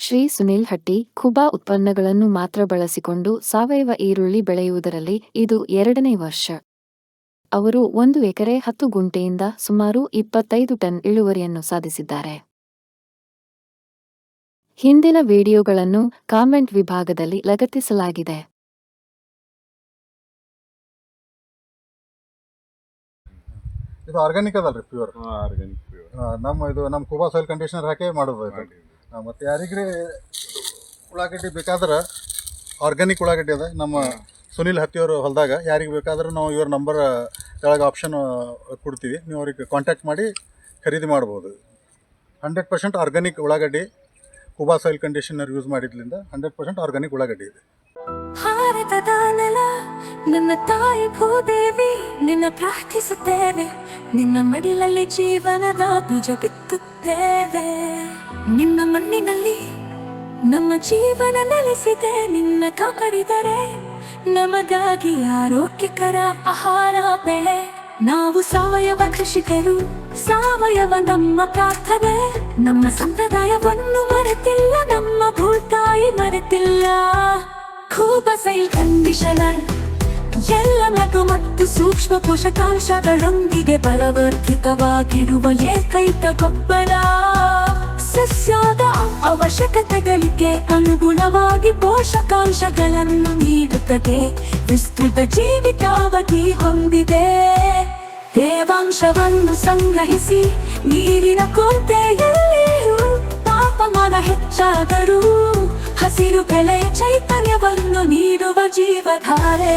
ಶ್ರೀ ಸುನಿಲ್ ಹಟ್ಟಿ ಖುಬಾ ಉತ್ಪನ್ನಗಳನ್ನು ಮಾತ್ರ ಬಳಸಿಕೊಂಡು ಸಾವಯವ ಈರುಳ್ಳಿ ಬೆಳೆಯುವುದರಲ್ಲಿ ಇದು ಎರಡನೇ ವರ್ಷ. ಅವರು ಒಂದು ಎಕರೆ ಹತ್ತು ಗುಂಟೆಯಿಂದ ಸುಮಾರು ಇಪ್ಪತ್ತೈದು ಟನ್ ಇಳುವರಿಯನ್ನು ಸಾಧಿಸಿದ್ದಾರೆ. ಹಿಂದಿನ ವಿಡಿಯೋಗಳನ್ನು ಕಾಮೆಂಟ್ ವಿಭಾಗದಲ್ಲಿ ಲಗತ್ತಿಸಲಾಗಿದೆ. ಇದು ಆರ್ಗ್ಯಾನಿಕ್ ಅದಲ್ರಿ ಪ್ಯೂರ್ ಆರ್ಗ್ಯಾನಿಕ್ ನಮ್ಮ ಇದು ನಮ್ಮ ಕುಬಾ ಸಾಯಿಲ್ ಕಂಡೀಷನರ್ ಹಾಕಿ ಮಾಡೋದು ಮತ್ತೆ ಯಾರಿಗ್ರಿ ಉಳ್ಳಾಗಡ್ಡಿ ಬೇಕಾದ್ರೆ ಆರ್ಗ್ಯಾನಿಕ್ ಉಳ್ಳಾಗಡ್ಡಿ ಅದ. ನಮ್ಮ ಸುನಿಲ್ ಹತ್ತಿಯವರು ಹೊಲದಾಗ, ಯಾರಿಗೆ ಬೇಕಾದರೂ ನಾವು ಇವ್ರ ನಂಬರ್ ಕೆಳಗೆ ಆಪ್ಷನ್ ಕೊಡ್ತೀವಿ. ನೀವು ಅವ್ರಿಗೆ ಕಾಂಟ್ಯಾಕ್ಟ್ ಮಾಡಿ ಖರೀದಿ ಮಾಡ್ಬೋದು. ಹಂಡ್ರೆಡ್ ಪರ್ಸೆಂಟ್ ಆರ್ಗ್ಯಾನಿಕ್ ಉಳ್ಳಾಗಡ್ಡಿ ಕುಬಾ ಸಾಯಿಲ್ ಕಂಡೀಷನರ್ ಯೂಸ್ ಮಾಡಿದ್ರಿಂದ ಹಂಡ್ರೆಡ್ ಪರ್ಸೆಂಟ್ ಆರ್ಗ್ಯಾನಿಕ್ ಉಳ್ಳಾಗಡ್ಡಿ ಇದೆ. ಭಾರತದ ನೆಲ, ನನ್ನ ತಾಯಿ ಭೂದೇವಿ, ನಿನ್ನ ಪ್ರಾರ್ಥಿಸುತ್ತೇನೆ. ನಿನ್ನ ಮಡಿಲಲ್ಲಿ ಜೀವನದ ಬೀಜ ಬಿತ್ತುತ್ತೇವೆ ನಿನ್ನ ಮಣ್ಣಿನಲ್ಲಿ ನಮ್ಮ ಜೀವನ ನೆಲೆಸಿದೆ. ನಿನ್ನ ಕಾಪಾಡಿದರೆ ನಮಗಾಗಿ ಆರೋಗ್ಯಕರ ಆಹಾರ, ಬೆಳೆ. ನಾವು ಸಾವಯವ ಕೃಷಿಕರು, ಸಾವಯವ ನಮ್ಮ ಪ್ರಾರ್ಥನೆ. ನಮ್ಮ ಸಂಪ್ರದಾಯವನ್ನು ಮರೆತಿಲ್ಲ, ನಮ್ಮ ಭೂತಾಯಿ ಮರೆತಿಲ್ಲ. ಕೂಬಸೈಲ್ ಕಂಡೀಷನರ್, ಎಲ್ಲ ಲಘು ಮತ್ತು ಸೂಕ್ಷ್ಮ ಪೋಷಕಾಂಶಗಳೊಂದಿಗೆ ಬಲವರ್ಧಿತವಾಗಿರುವ ಏಕೈಕ ಗೊಬ್ಬರ ಸಸ್ಯದ ಅವಶ್ಯಕತೆಗಳಿಗೆ ಅನುಗುಣವಾಗಿ ಪೋಷಕಾಂಶಗಳನ್ನು ನೀಡುತ್ತದೆ. ವಿಸ್ತೃತ ಜೀವಿತಾವಧಿ ಹೊಂದಿದೆ. ತೇವಾಂಶವನ್ನು ಸಂಗ್ರಹಿಸಿ ನೀರಿನ ಕೊರತೆಯಲ್ಲಿಯೂ ತಾಪಮಾನ ಹೆಚ್ಚಾದರೂ ಹಸಿರು ಬೆಳೆ ಚೈತನ್ಯವನ್ನು ನೀಡುವ ಜೀವಧಾರೆ.